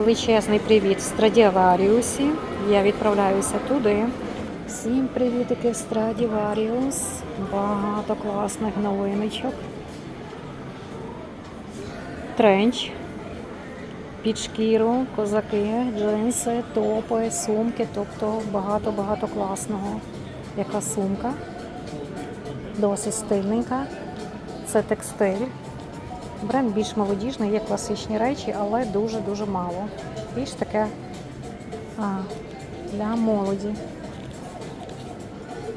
Величезний привіт в Страдіваріусі. Я відправляюся туди. Всім привітики в Страдіваріус. Багато класних новиночок. Тренч, під шкіру, козаки, джинси, топи, сумки, тобто багато-багато класного. Яка сумка? Досить стильненька. Це текстиль. Бренд більш молодіжний, є класичні речі, але дуже-дуже мало. Більш таке а, для молоді.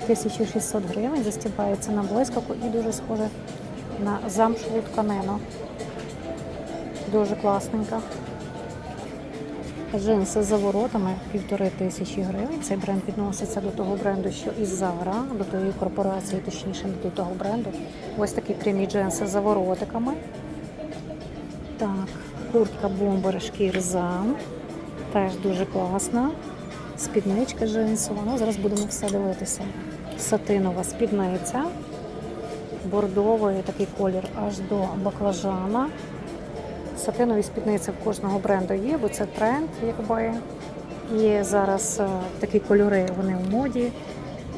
1600 гривень застібається на блискавку і дуже схоже на замшеву тканину. Дуже класненька. Джинси з заворотами півтори тисячі гривень. Цей бренд відноситься до того бренду, що і Zara, до тої корпорації, точніше, до того бренду. Ось такі прямі джинси з заворотиками. Так, куртка бомбер шкірзам. Теж дуже класна. Спідничка джинсова. Ну, зараз будемо все дивитися. Сатинова спідниця. Бордовий такий колір аж до баклажана. Сатинові спідниці в кожного бренду є, бо це тренд, якби. Є зараз е, такі кольори, вони в моді.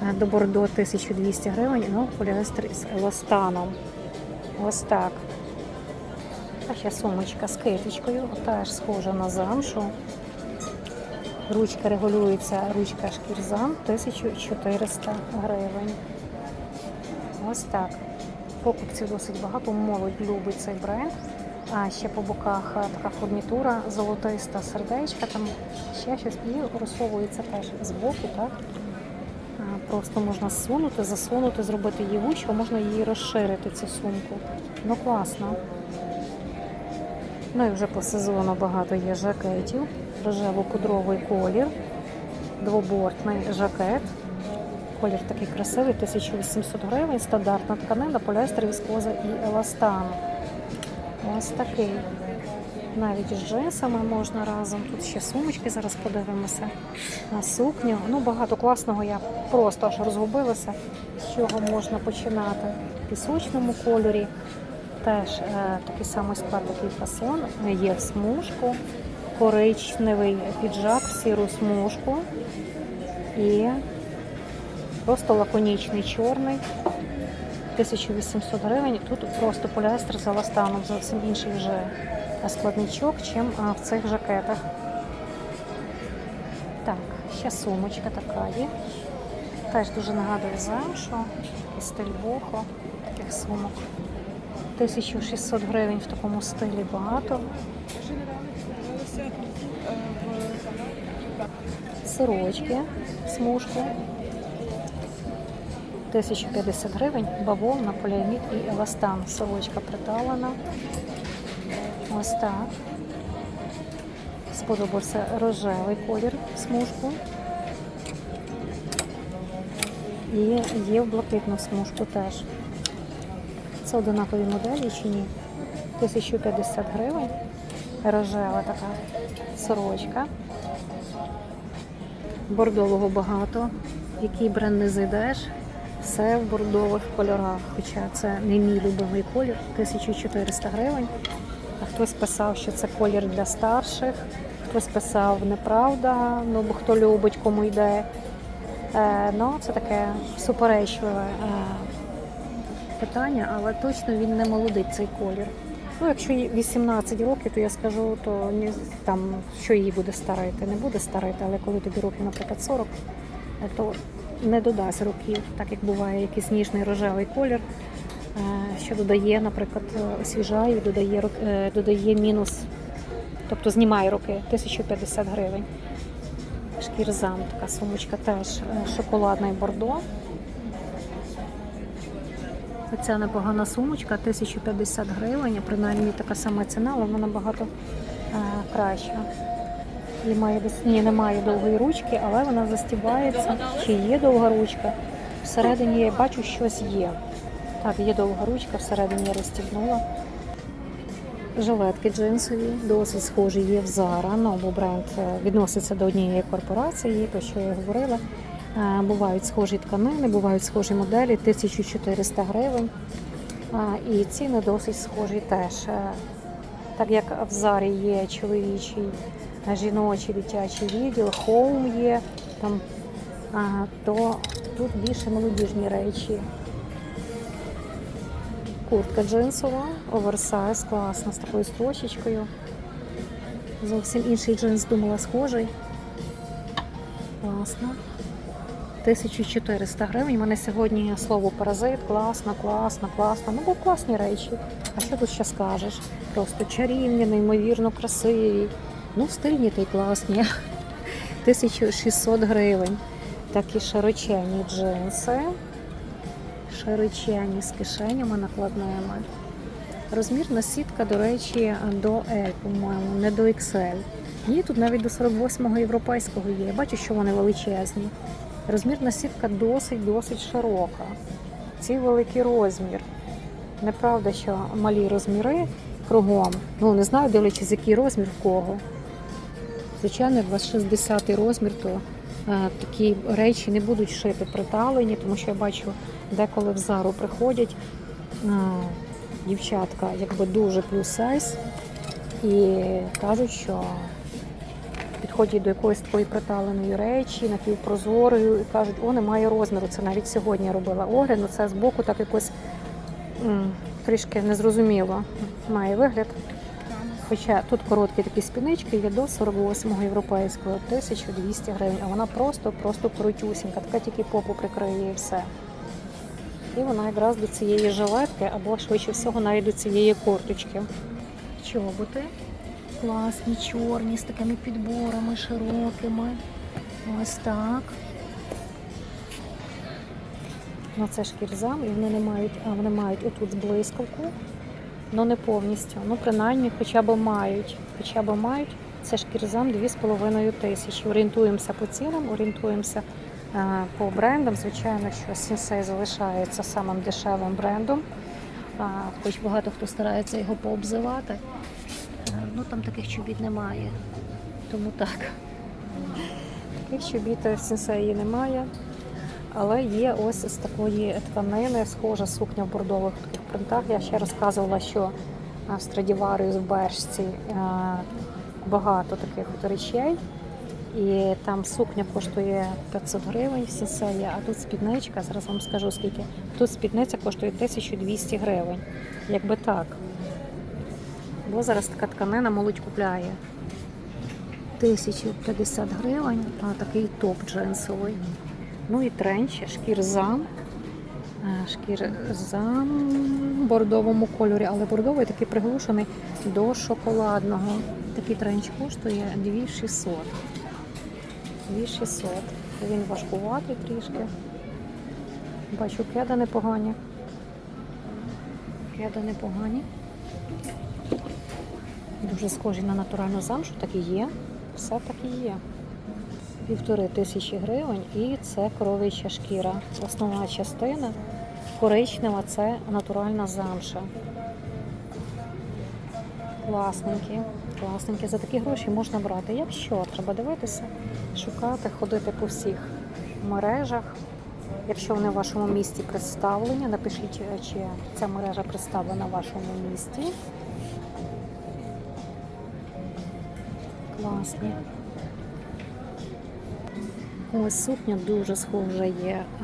Е, До бордо 1200 гривень, ну, поліестер з еластаном. Ось так. А ще сумочка з китичкою, теж схожа на замшу. Ручка регулюється, ручка шкірзам 1400 гривень. Ось так. Покупців досить багато, молодь любить цей бренд. А ще по боках така фурнітура, золотиста сердечка, там ще щось і розсовується теж з боку, так? Просто можна зсунути, засунути, зробити її вучку, можна її розширити, цю сумку. Ну класно. Ну і вже по сезону багато є жакетів. Рожево-пудровий колір, двобортний жакет. Колір такий красивий, 1800 гривень, стандартна тканина, поліестер, віскоза і еластан. Ось такий. Навіть з джинсами можна разом. Тут ще сумочки, зараз подивимося на сукню. Ну, багато класного я просто аж розгубилася, з чого можна починати. В пісочному кольорі. Теж е, такий самий склад, такий фасон. Є в смужку, коричневий піджак, в сіру смужку і просто лаконічний чорний. 1800 гривень. Тут просто поліестер з еластаном, зовсім інший вже складничок, чим а, в цих жакетах. Так, ще сумочка така є. Теж дуже нагадує замшу і стиль бохо таких сумок. 1600 гривень в такому стилі багато. Сорочки, смужку. 1050 гривень, бавовна, поліамід і еластан. Сорочка приталена. Ось. Сподобався рожевий колір смужку. І є в блакитну смужку теж. Це одинакові моделі чи ні? 1050 гривень. Рожева така сорочка. Бордового багато. Який бренд не зайдеш, все в бордових кольорах. Хоча це не мій любимий колір, 1400 гривень. А хтось писав, що це колір для старших, хтось писав неправда, ну бо хто любить, кому йде. Е, ну, це таке суперечливе е, питання, але точно він не молодий цей колір. Ну, якщо їй 18 років, то я скажу, то ні, там, що її буде старити, не буде старити, але коли тобі років, наприклад, 40, е, то не додасть років, так як буває якийсь ніжний рожевий колір, е, що додає, наприклад, освіжає, додає, е, додає мінус, тобто знімає роки 1050 гривень. Шкірзам, така сумочка теж е, шоколадний бордо. Оця непогана сумочка 1050 гривень, принаймні така сама ціна, але вона набагато е, краща. І має ні, немає довгої ручки, але вона застібається. Чи є довга ручка? Всередині я бачу, щось є. Так, є довга ручка, всередині я розстібнула. Жилетки джинсові, досить схожі є в Zara, ну, бо бренд е, відноситься до однієї корпорації, то що я говорила. Е, Бувають схожі тканини, бувають схожі моделі, 1400 гривень. І ціни досить схожі теж. Е, Так як в Зарі є чоловічий жіночий дитячий відділ, хоум є, там, то тут більше молодіжні речі. Куртка джинсова, оверсайз, класна, з такою строчечкою. Зовсім інший джинс думала схожий. Класно. 1400 гривень. У мене сьогодні слово паразит. Класно, класно, класно. Ну, бо класні речі. А що тут ще скажеш? Просто чарівні, неймовірно красиві. Ну, стильні та й класні. 1600 гривень. Такі широченні джинси. Широченні з кишенями накладними. Розмірна сітка, до речі, до L, по-моєму, не до XL. Ні, тут навіть до 48-го європейського є. Я бачу, що вони величезні. Розмірна сітка досить-досить широка. Ці великий розмір. Неправда, що малі розміри кругом. Ну, не знаю, дивлячись, який розмір в кого. Звичайно, як у вас 60 розмір, то е, такі речі не будуть шити приталені, тому що я бачу, деколи в зару приходять е, дівчатка, якби дуже плюс сайз, і кажуть, що підходять до якоїсь такої приталеної речі, напівпрозорої, і кажуть, о, немає розміру. Це навіть сьогодні я робила огляд, ну це збоку так якось м, трішки незрозуміло має вигляд. Хоча тут короткі такі спінички є до 48-го європейського, 1200 гривень, а вона просто-просто коротюсінька, така тільки попу прикриє і все. І вона якраз до цієї жилетки, або швидше всього навіть до цієї курточки. Чоботи класні, чорні, з такими підборами широкими. Ось так. Ну це шкірзам, і вони не мають, а вони мають отут блискавку, але не повністю. Ну, принаймні, хоча б мають. Хоча б мають. Це шкірзам 2,5 тисячі. Орієнтуємося по цінам, орієнтуємося е, по брендам. Звичайно, що Sensei залишається самим дешевим брендом. Хоч багато хто старається його пообзивати. Е, Ну там таких чобіт немає. Тому так. Таких чобіт в сенсеї немає. Але є ось з такої тканини, схожа сукня в бордових таких принтах. Я ще розказувала, що в Страдіваріус в Бершці багато таких от речей. І там сукня коштує 500 гривень в сенсеї, а тут спідничка, зараз вам скажу скільки. Тут спідниця коштує 1200 гривень. Якби так. Бо зараз така тканина молодь купляє. 1050 гривень, а такий топ джинсовий. Ну і тренч, шкірзам. Е, Шкірзам в бордовому кольорі, але бордовий такий приглушений до шоколадного. Такий тренч коштує 2600. 2600. Він важкуватий трішки. Бачу, кеда непогані. Кеда непогані. Дуже схожі на натуральну замшу, так і є. Все так і є. Півтори тисячі гривень і це коров'яча шкіра. Основна частина коричнева це натуральна замша. Класненькі, класненькі. За такі гроші можна брати. Якщо треба дивитися, шукати, ходити по всіх мережах. Якщо вони в вашому місті представлені, напишіть, чи ця мережа представлена в вашому місті. Класні. Ось сукня дуже схожа є, а,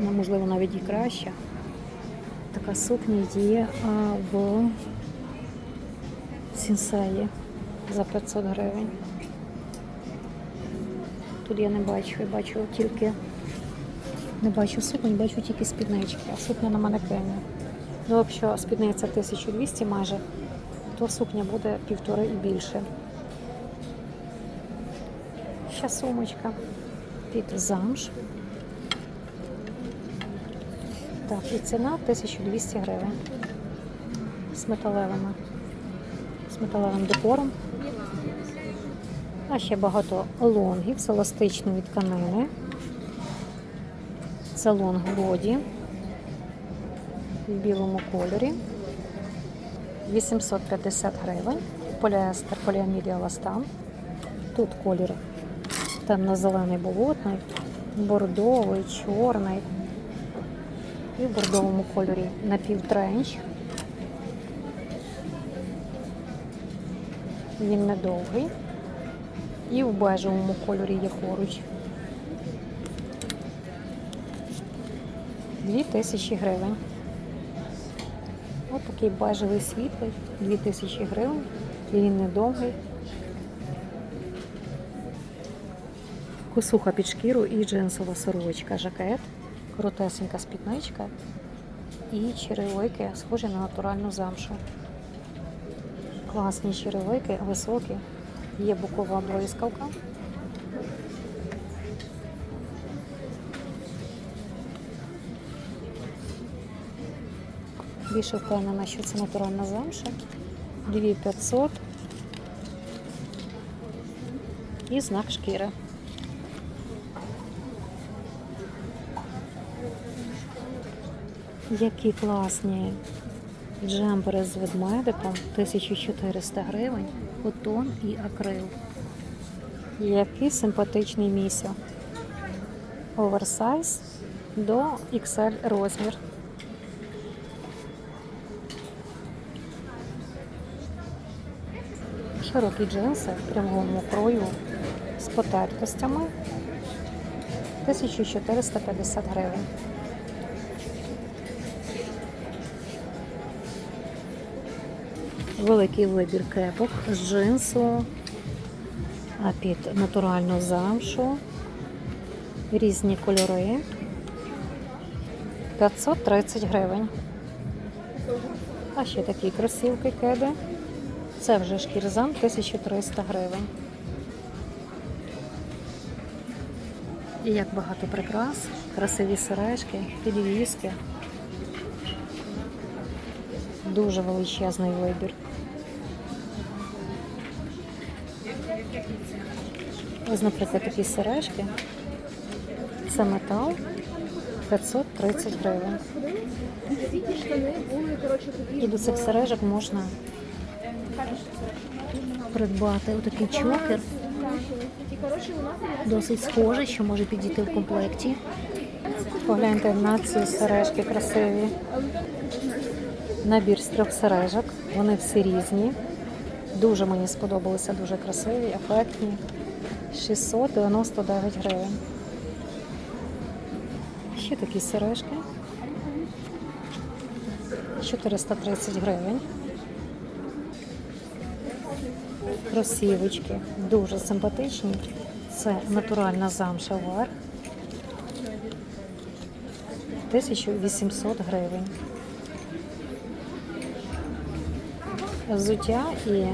ну, можливо, навіть і краща. Така сукня є а, в Сінсеї за 500 гривень. Тут я не бачу, я бачу тільки не бачу суконь, бачу тільки спіднички, а сукня на манекені. Ну, якщо спідниця 1200 майже, то сукня буде півтори і більше. Ще сумочка під замш. Так, і ціна 1200 гривень. З металевими. З металевим декором. А ще багато лонгів з еластичної тканини. Це лонг боді в білому кольорі. 850 гривень. Поліестер, поліамід. Тут колір темно-зелений болотний, бордовий, чорний. І в бордовому кольорі напівтренч. Він недовгий. І в бежевому кольорі є поруч. 2000 гривень. Ось такий бежевий світлий, 2000 гривень. Він недовгий. Косуха під шкіру і джинсова сорочка, жакет, коротесенька спідничка і черевики, схожі на натуральну замшу. Класні черевики, високі, є бокова блискавка. Більше впевнена, що це натуральна замша. 2500 і знак шкіри. Які класні джемпери з ведмедиком 1400 гривень, котон і акрил. Який симпатичний місяць. Оверсайз до XL розмір. Широкі джинси прямого крою з потертостями 1450 гривень. Великий вибір кепок з джинсу, а під натуральну замшу, різні кольори. 530 гривень. А ще такі кросівки кеди. Це вже шкірзам 1300 гривень. І як багато прикрас, красиві сережки, підвіски. Дуже величезний вибір. Ось, наприклад, такі сережки. Це метал 530 гривень. І до цих сережок можна придбати отакий чокер. Досить схожий, що може підійти в комплекті. Погляньте на ці сережки красиві. Набір з трьох сережок. Вони всі різні. Дуже мені сподобалися, дуже красиві, ефектні. 699 гривень. Ще такі сережки. 430 гривень. Кросівочки дуже симпатичні. Це натуральна замша верх. 1800 гривень. Взуття і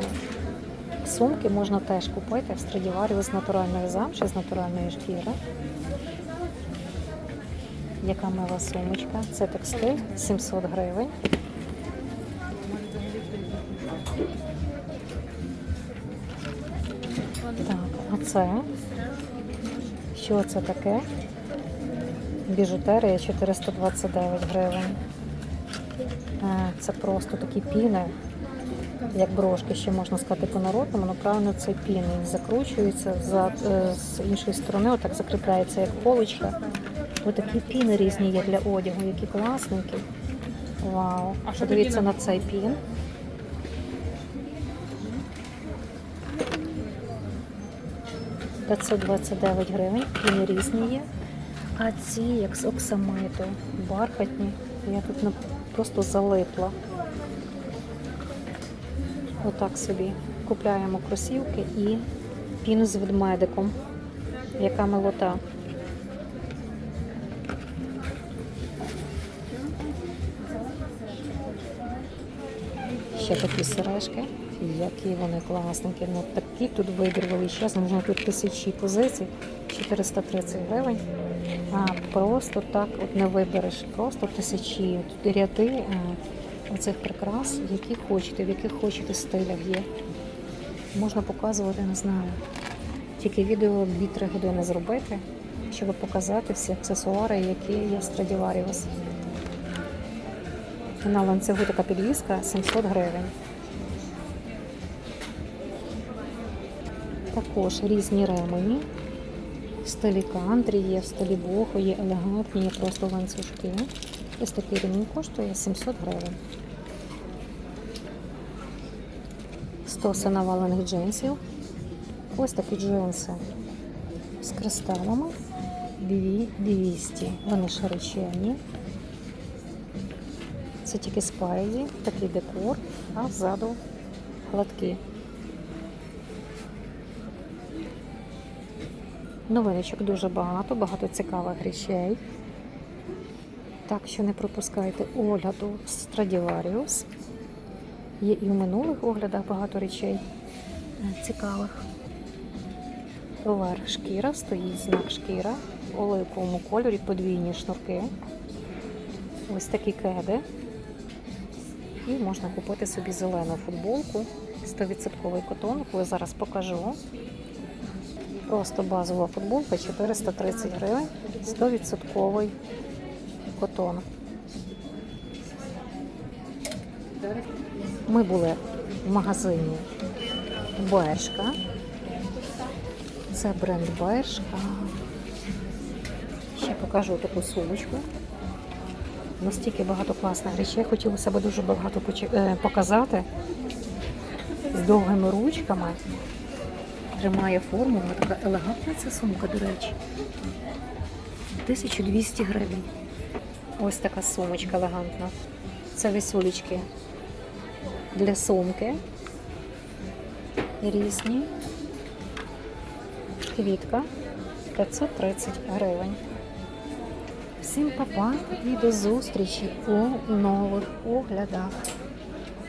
сумки можна теж купити в Страдіварі з натуральної замші, з натуральної шкіри. Яка мила сумочка? Це текстиль 700 гривень. Так, а це? Що це таке? Біжутерія 429 гривень. Е, Це просто такі піни, як брошки, ще можна сказати по-народному, але правильно це піни. Закручуються за, е, з іншої сторони, отак закріпляється як поличка. Ось такі піни різні є для одягу, які класненькі. Вау. А що Подивіться на цей пін. – 529 гривень, піни різні є. А ці, як з оксамиту, бархатні. Я тут просто залипла. Отак собі. Купляємо кросівки і піну з ведмедиком. Яка милота. Ще такі сережки, які вони класненькі. Ну такий тут вибір величезний, можна тут тисячі позицій, 430 гривень. А просто так от не вибереш, просто тисячі. Ряди е, оцих прикрас, які хочете, в яких хочете стилях є. Можна показувати, не знаю. Тільки відео 2-3 години зробити, щоб показати всі аксесуари, які є в Stradivarius. На ланцюгу така підвіска 700 гривень. Також різні ремені. В стилі кантрі є, в стилі боху, є елегантні, є просто ланцюжки. Ось такий ремінь коштує 700 гривень. Стоси навалених джинсів Ось такі джинси з кристалами. 200. Вони широченні. Це тільки спереді, такий декор, а ззаду гладкі. Новиночок дуже багато, багато цікавих речей. Так що не пропускайте огляду Stradivarius. Є і в минулих оглядах багато речей е, цікавих. Товар шкіра, стоїть знак шкіра, в оливковому кольорі, подвійні шнурки. Ось такі кеди. І можна купити собі зелену футболку, 100% котон, яку зараз покажу. Просто базова футболка 430 гривень, 100% котон. Ми були в магазині Бершка. Це бренд Бершка. Ще покажу таку сумочку. Настільки багато класних речей. Хотілося б дуже багато е, показати. З довгими ручками. Тримає форму. Вона така елегантна ця сумка, до речі. 1200 гривень. Ось така сумочка елегантна. Це весюлечки для сумки. Різні. Квітка 530 гривень. Всім па-па і до зустрічі у нових оглядах.